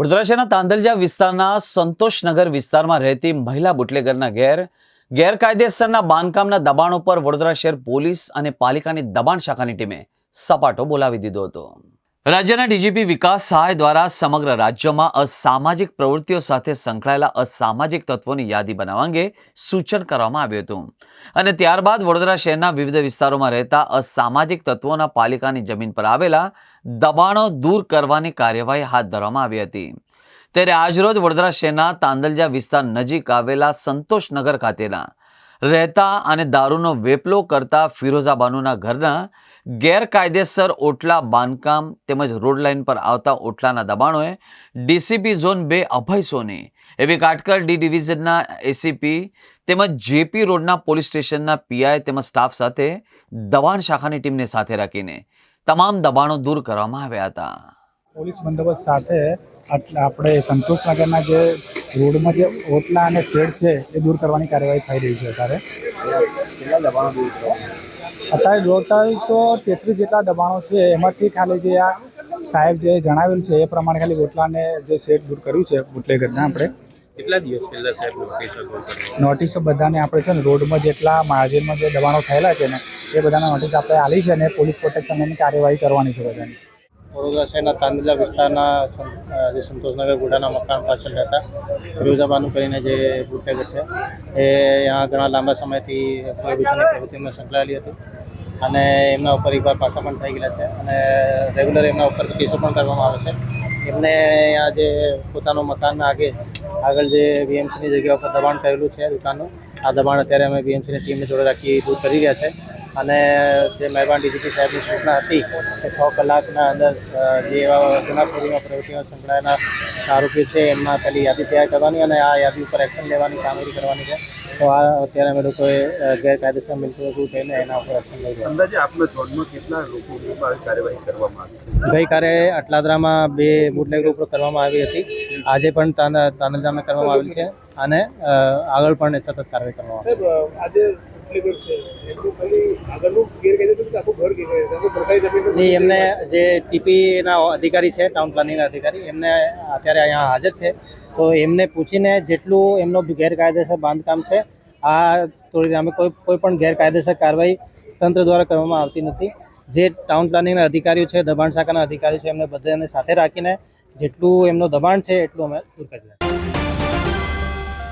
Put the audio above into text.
વડોદરા તાંદલજા વિસ્તારના સંતોષનગર વિસ્તારમાં રહેતી મહિલા બુટલેગરના ઘેર ગેરકાયદેસરના બાંધકામના દબાણો પર વડોદરા શહેર પોલીસ અને પાલિકાની દબાણ શાખાની ટીમે સપાટો બોલાવી દીધો હતો. રાજ્યના ડીજીપી વિકાસ સહાય દ્વારા સમગ્ર રાજ્યમાં અસામાજિક પ્રવૃત્તિઓ સાથે સંકળાયેલા અસામાજિક તત્વોની યાદી બનાવવા અંગે સૂચન કરવામાં આવ્યું હતું. અને ત્યારબાદ વડોદરા શહેરના વિવિધ વિસ્તારોમાં રહેતા અસામાજિક તત્વોના પાલિકાની જમીન પર આવેલા દબાણો દૂર કરવાની કાર્યવાહી હાથ ધરવામાં આવી હતી. ત્યારે આજરોજ વડોદરા શહેરના તાંદલજા વિસ્તાર નજીક આવેલા સંતોષનગર ખાતેના રહેતા અને દારૂનો વેપલો કરતા ફિરોઝા બાનુના ઘરના ગેરકાયદેસર ઓટલા બાંધકામ તેમજ રોડ લાઇન પર આવતા ઓટલાના દબાણોએ ડીસીપી ઝોન બે અભય સોની, એવી કાટકર ડી ડિવિઝનના એસીપી તેમજ જેપી રોડના પોલીસ સ્ટેશનના પીઆઈ તેમજ સ્ટાફ સાથે દબાણ શાખાની ટીમને સાથે રાખીને તમામ દબાણો દૂર કરવામાં આવ્યા હતા. પોલીસ બંદોબસ્ત સાથે આપણે સંતોષનગરના જે રોડમાં જે ઓટલા અને શેડ છે એ દૂર કરવાની કાર્યવાહી થઈ રહી છે અત્યારે. અત્યારે ટોટલ તો તેત્રીસ જેટલા દબાણો છે એમાંથી ખાલી જે આ સાહેબ જે જણાવેલું છે એ પ્રમાણે ખાલી ઓટલાને જે શેડ દૂર કર્યું છે બુટલેગરના આપણે. કેટલા દિવસ પહેલા સાહેબ નોટિસ નોટિસ બધાને આપણે છે ને રોડમાં જેટલા માર્જિનમાં જે દબાણો થયેલા છે ને એ બધાના નોટિસ આપણે આલી છે ને પોલીસ પ્રોટેક્શનની કાર્યવાહી કરવાની છે બધાની. વડોદરા શહેરના તાંદલા વિસ્તારના જે સંતોષનગર ગુડાના મકાન પાછળ રહેતા ફિરોઝાબાનુ કરીને જે બુટલેગર છે, એ અહીંયા ઘણા લાંબા સમયથી પ્રોહિબિશનની પ્રવૃત્તિમાં સંકળાયેલી હતી અને એમના ઉપર એકવાર પાછા પણ થઈ ગયેલા છે અને રેગ્યુલર એમના ઉપર કેસો પણ કરવામાં આવે છે. એમને અહીંયા જે પોતાનું મકાનના આગે આગળ જે બીએમસીની જગ્યા ઉપર દબાણ કરેલું છે દુકાનનું, આ દબાણ અત્યારે અમે બીએમસીની ટીમને જોડે રાખી દૂર કરી રહ્યા છે. અને જે મહેરબાન ડીજીપી સાહેબની સૂચના હતી કે છ કલાકના અંદર જે એવા ગુનાખોરીમાં પ્રવૃત્તિમાં સંકળાયેલા આરોપીઓ છે એમના પહેલી યાદી તૈયાર કરવાની અને આ યાદી ઉપર એક્શન લેવાની કામગીરી કરવાની છે. તો આ અત્યારે અમે લોકોએ ગેરકાયદેસર મિલકતો થઈને એના ઉપર એક્શન લઈ રહ્યા અંદાજે આપના ઝોનમાં કેટલા લોકો કાર્યવાહી કરવામાં આવી ગઈકાલે અટલાદરામાં બે બુટલેગ ઉપર કરવામાં આવી હતી. આજે પણ તાન- તાંદલજામાં કરવામાં આવેલી છે અને આગળ પણ સતત કાર્યવાહી કરવામાં આવશે આજે એમનું જે ટીપીના અધિકારી છે ટાઉન પ્લાનિંગના અધિકારી, એમને અત્યારે અહીંયા હાજર છે. તો એમને પૂછીને જેટલું એમનો ગેરકાયદેસર બાંધકામ છે, આ થોડી અમે કોઈ કોઈ પણ ગેરકાયદેસર કાર્યવાહી તંત્ર દ્વારા કરવામાં આવતી નથી. જે ટાઉન પ્લાનિંગના અધિકારીઓ છે, દબાણ શાખાના અધિકારીઓ છે, એમને બધાને સાથે રાખીને જેટલું એમનું દબાણ છે, એટલું અમે દૂર કરી